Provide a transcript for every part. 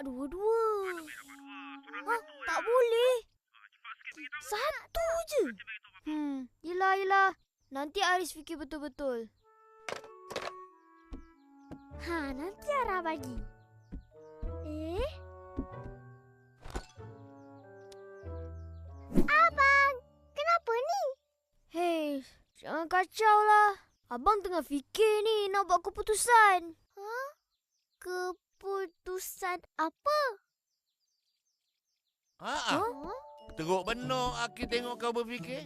Dua-dua. Ha, tak boleh. Satu je. Hmm, yelah, yelah. Nanti Aris fikir betul-betul. Ha, nanti Ara bagi. Eh? Abang, kenapa ni? Hei, jangan kacau lah. Abang tengah fikir ni nak buat keputusan. Ha? Keputusan apa? Ha ah. Teruk benar Aki tengok kau berfikir.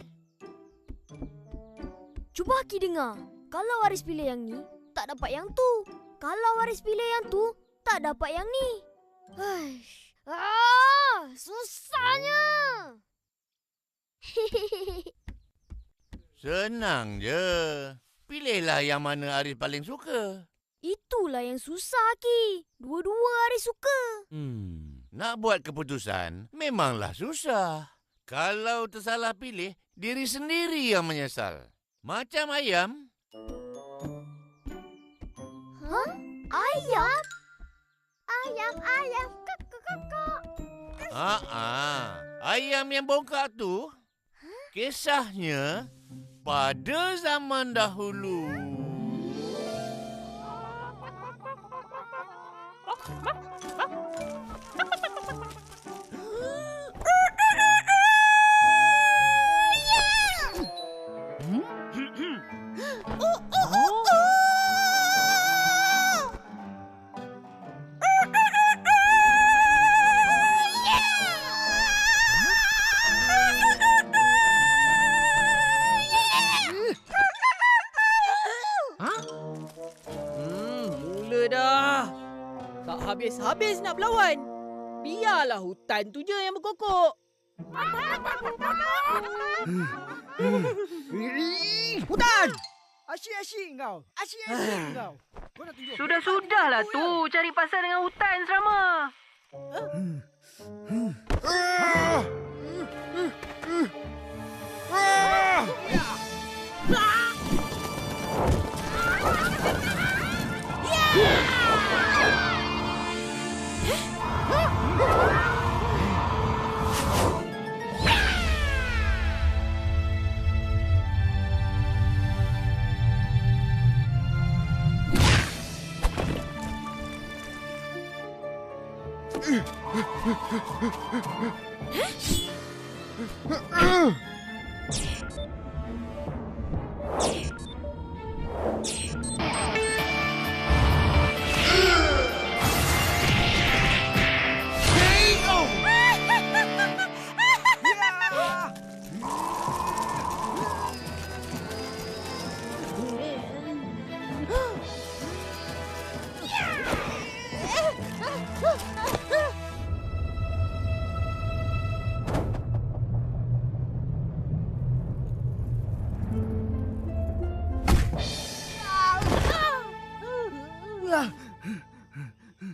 Cuba Aki dengar. Kalau Waris pilih yang ni, tak dapat yang tu. Kalau Waris pilih yang tu, tak dapat yang ni. Haish. Ah, susahnya. Senang je. Pilihlah yang mana Aris paling suka. Itulah yang susah Aki. Dua-dua Aris suka. Hmm, nak buat keputusan memanglah susah. Kalau tersalah pilih, diri sendiri yang menyesal. Macam ayam. Ha? Ayam? Ayam, ayam. Ha ah, ayam yang bongkak tu kisahnya pada zaman dahulu. Nak berlawan. Biarlah hutan tu je yang berkokok. Hutan! Asyik-asyik kau. Asyik-asyik kau. Kau nak tunjuk. Sudah-sudahlah tu cari pasal dengan hutan selama.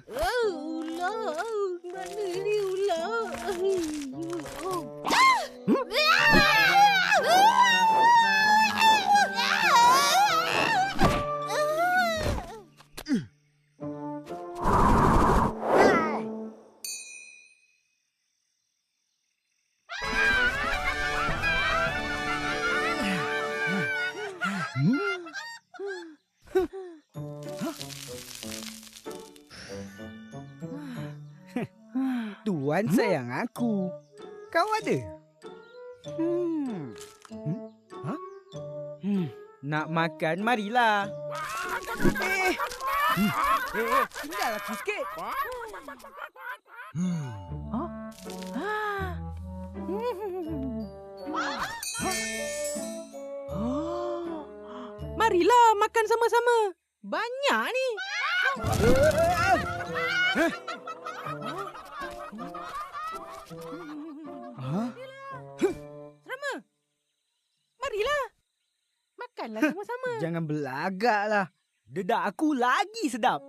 Oh, ular. Mana ni kau ada. Hmm. Hmm? Ha? Hmm. Nak makan, marilah. Eh. Hmm. Eh, eh, tinggal aku sikit. Hmm. Ha? Ha? Hmm. Ha? Marilah, makan sama-sama. Banyak ni. Eh. Marilah. Makanlah sama-sama. Jangan belagak lah. Dedak aku lagi sedap.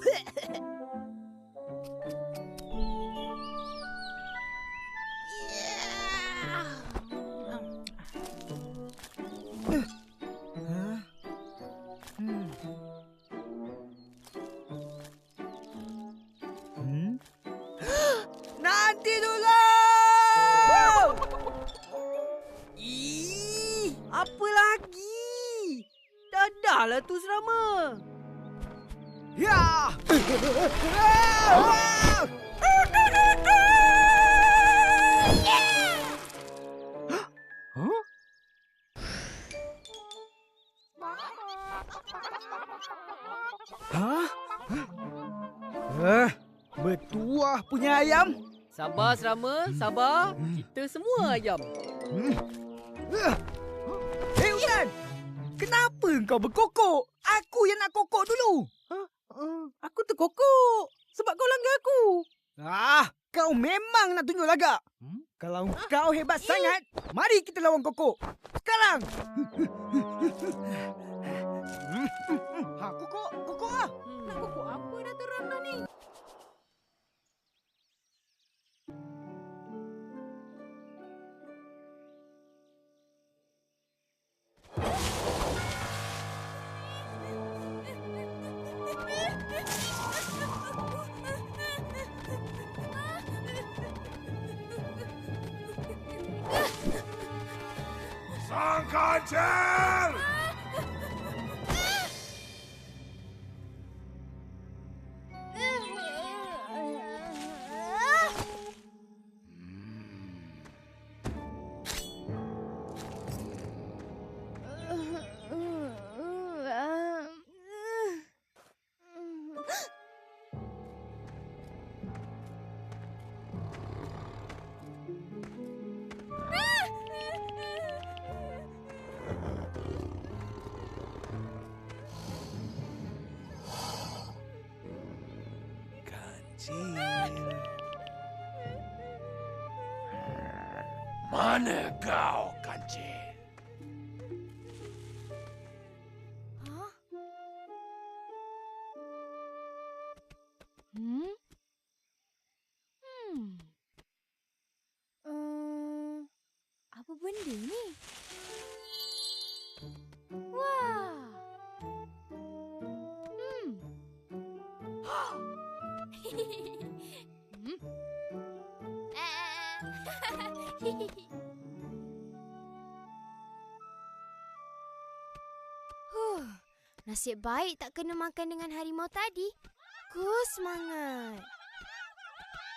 Lah tu serama. Ya! Huh? Hah? Eh, bertuah punya ayam. Sabar serama, sabar. Kita semua ayam. Hei Utan! Kenapa kau berkokok? Aku yang nak kokok dulu. Uh, aku terkokok. Sebab kau langgar aku. Ah, kau memang nak tunjuk lagak. Hmm? Kalau kau hebat sangat, mari kita lawan kokok. Sekarang. ha, kokok, Kancil. Mana kau, kancil? Huh, nasib baik tak kena makan dengan harimau tadi. Ku semangat.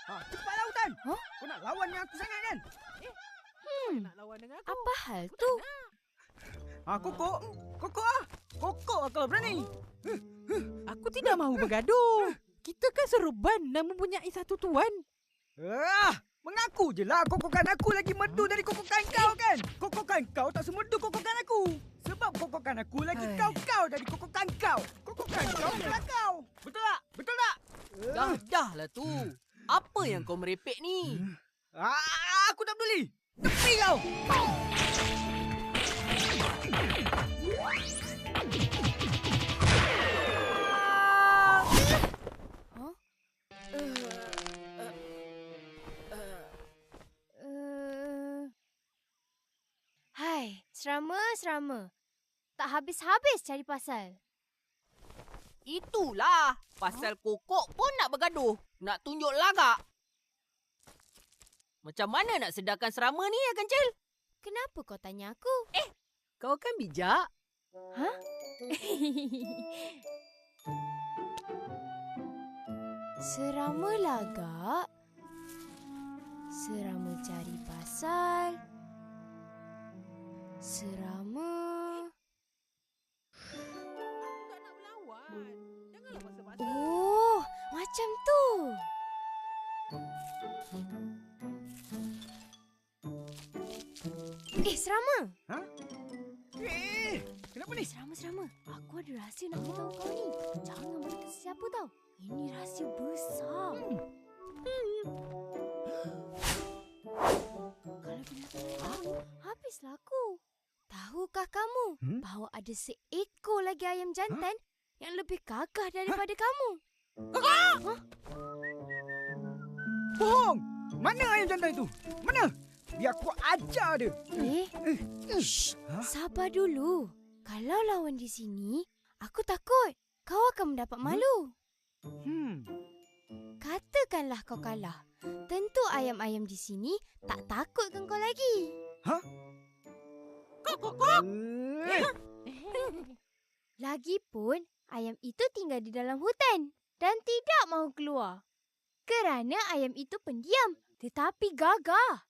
Ha, cepatlah Utan. Huh? Kau nak lawan dengan aku sangat kan? Hmm, Nak lawan dengan aku. apa hal tu? Ha, kokok. Kokok ah. Kokok lah kalau berani. Aku tidak mahu bergaduh. Kita kan serban dan mempunyai satu tuan. Ah, mengaku je lah kokokan aku lagi merdu dari kokokan kau kan? Kokokan kau tak semerdu kokokan aku. Sebab kokokan aku lagi Hai. kau-kau dari kokokan kau. Kokokan kau adalah kau. Betul tak? Betul tak? Dah dah lah tu. Apa yang kau merepek ni? Ah, aku tak peduli. Tepi kau. Uh... Hai, serama, serama. Tak habis-habis cari pasal. Itulah. Pasal kokok pun nak bergaduh. Nak tunjuk lagak. Macam mana nak sedarkan serama ni ya Kancil? Kenapa kau tanya aku? Kau kan bijak. Ha? Serama lagak. Serama cari pasal. Serama... Serama. Ha? ni? Serama-serama. Aku ada rahsia nak beritahu kau ni. Jangan beritahu siapa tau. Ini rahsia besar. Kalau binatang tahu, habislah aku. Tahukah kamu Hmm? bahawa ada seekor lagi ayam jantan yang lebih gagah daripada kamu? Bohong! Mana ayam jantan itu? Mana? Biar aku ajar dia. Eh, Eh, shh, Ha? sabar dulu. Kalau lawan di sini, aku takut kau akan mendapat malu. Hmm. Katakanlah kau kalah. Tentu ayam-ayam di sini tak takutkan kau lagi. Eh, Lagipun, ayam itu tinggal di dalam hutan dan tidak mahu keluar. Kerana ayam itu pendiam tetapi gagah.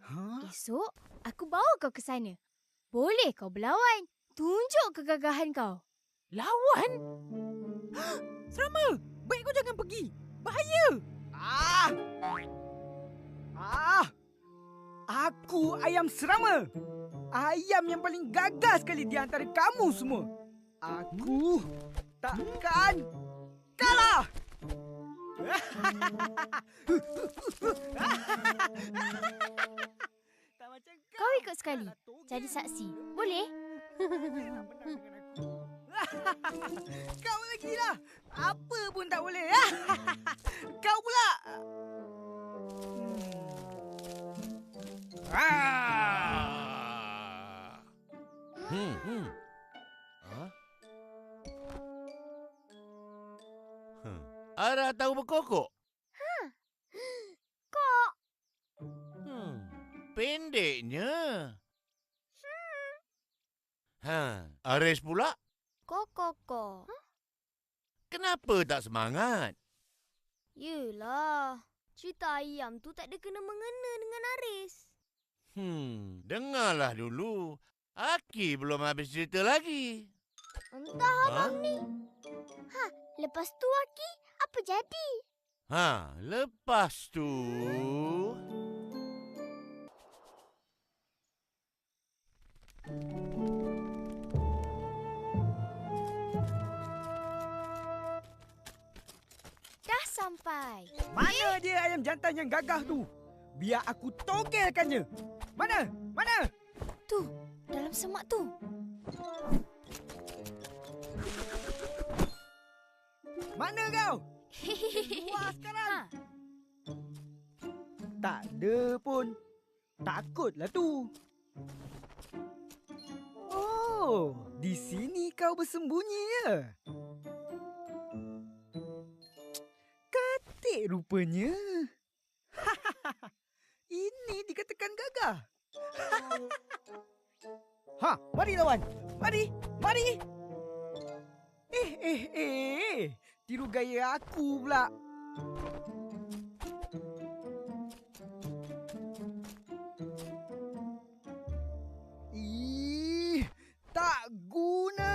Ha? Esok, aku bawa kau ke sana. Boleh kau berlawan. Tunjuk kegagahan kau. Lawan? Serama! Baik kau jangan pergi. Bahaya! Ah! Ah! Aku ayam serama. Ayam yang paling gagah sekali di antara kamu semua. Aku takkan Kau ikut sekali. Jadi saksi. Boleh? Kau lagi lah. Apa pun tak boleh. Kau pula. Ah. Hmm, hmm. Ha? Hmm. Arah tahu berkokok? Kok. Hmm. Pendeknya. Ha, Ares pula? Kok, kok, kok. Kenapa tak semangat? Yelah. Cerita ayam tu tak ada kena-mengena dengan Aris. Hmm, dengarlah dulu. Aki belum habis cerita lagi. Entah Ha? abang ni. Ha, lepas tu Aki, apa jadi? Ha, lepas tu... Dah sampai. Mana dia ayam jantan yang gagah tu? Biar aku togelkannya. Mana? Mana? Tu, dalam semak tu. Mana kau? Keluar sekarang. Ha, Tak ada pun. Takutlah tu. Oh, di sini kau bersembunyi ya? Katik rupanya. Ini dikatakan gagah. ha, mari lawan. Mari, mari. Eh, eh, eh. Tiru gaya aku pula. Ih, tak guna.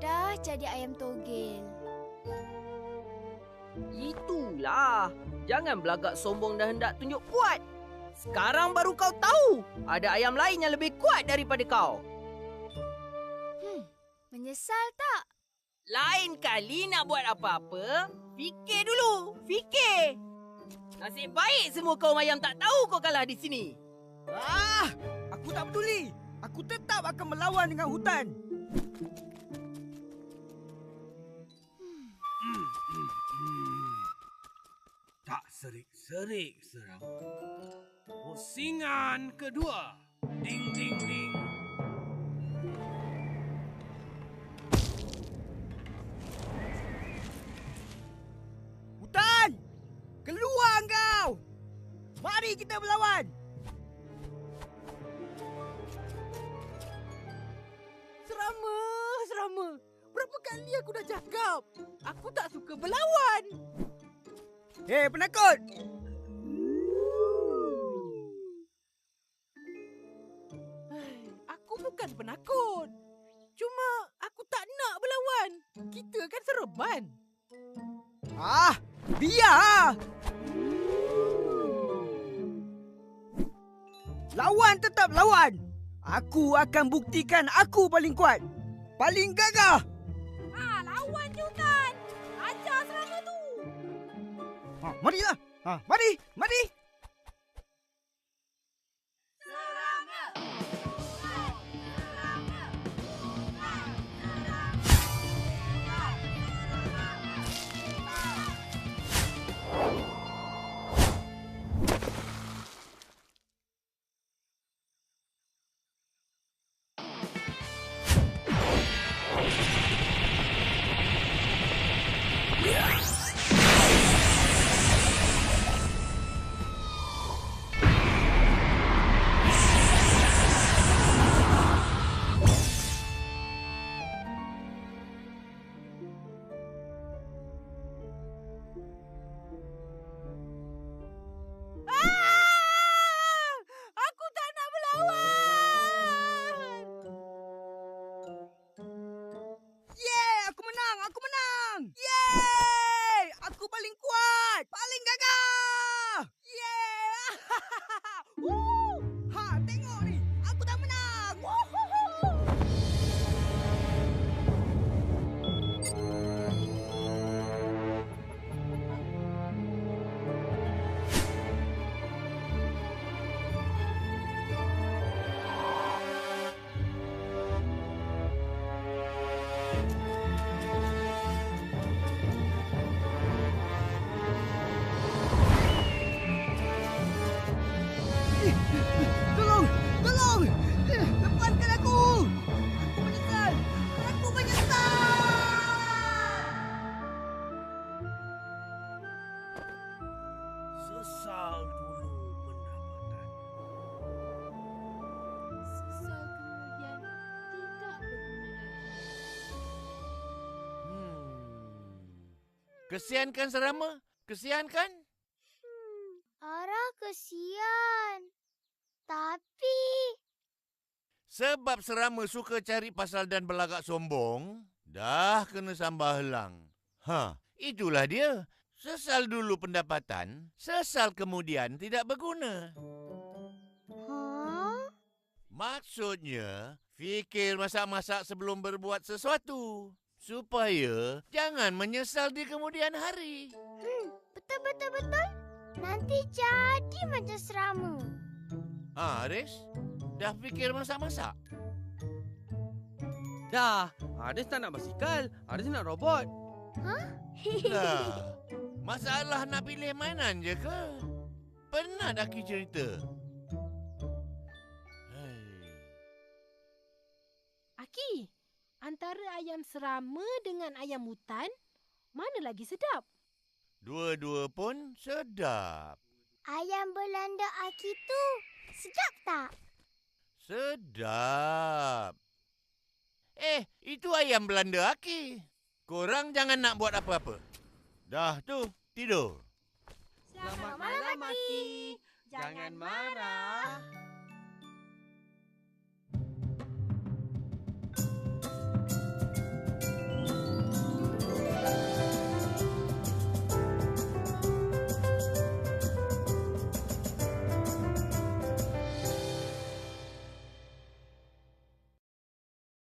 dah jadi ayam togel. Itulah. Jangan belagak sombong dan hendak tunjuk kuat. Sekarang baru kau tahu ada ayam lain yang lebih kuat daripada kau. Menyesal tak? Lain kali nak buat apa-apa, fikir dulu. Fikir. Nasib baik semua kaum ayam tak tahu kau kalah di sini. Ah, aku tak peduli. Aku tetap akan melawan dengan hutan. Serik-serik serang. Pusingan kedua. Ding, ding, ding. Hutan! Keluar kau! Mari kita berlawan! Serama, serama. Berapa kali aku dah cakap? Aku tak suka berlawan. Hei, penakut! bukan penakut. Cuma aku tak nak berlawan. Kita kan serban. Ah, biar. Lawan tetap lawan. Aku akan buktikan aku paling kuat. Paling gagah. Ha, marilah. Ha, mari, mari. Ah! Kesian kan Serama? Kesian kan? Ara kesian. Tapi Sebab Serama suka cari pasal dan belagak sombong, dah kena sambah helang. Ha, itulah dia. Sesal dulu pendapatan, sesal kemudian tidak berguna. Ha? Maksudnya, fikir masak-masak sebelum berbuat sesuatu. Supaya jangan menyesal di kemudian hari. Betul betul betul. Nanti jadi macam serama. Ah, Aris, dah fikir masak-masak? Dah, Aris tak nak basikal. Aris nak robot. Lah, masalah nak pilih mainan je ke? Pernah dah Ki cerita? Hei. Aki, antara ayam serama dengan ayam hutan, mana lagi sedap? Dua-dua pun sedap. Ayam Belanda Aki tu sedap tak? Sedap. Eh, itu ayam Belanda Aki. Korang jangan nak buat apa-apa. Dah tu, tidur. Selamat malam, Maki. Jangan marah.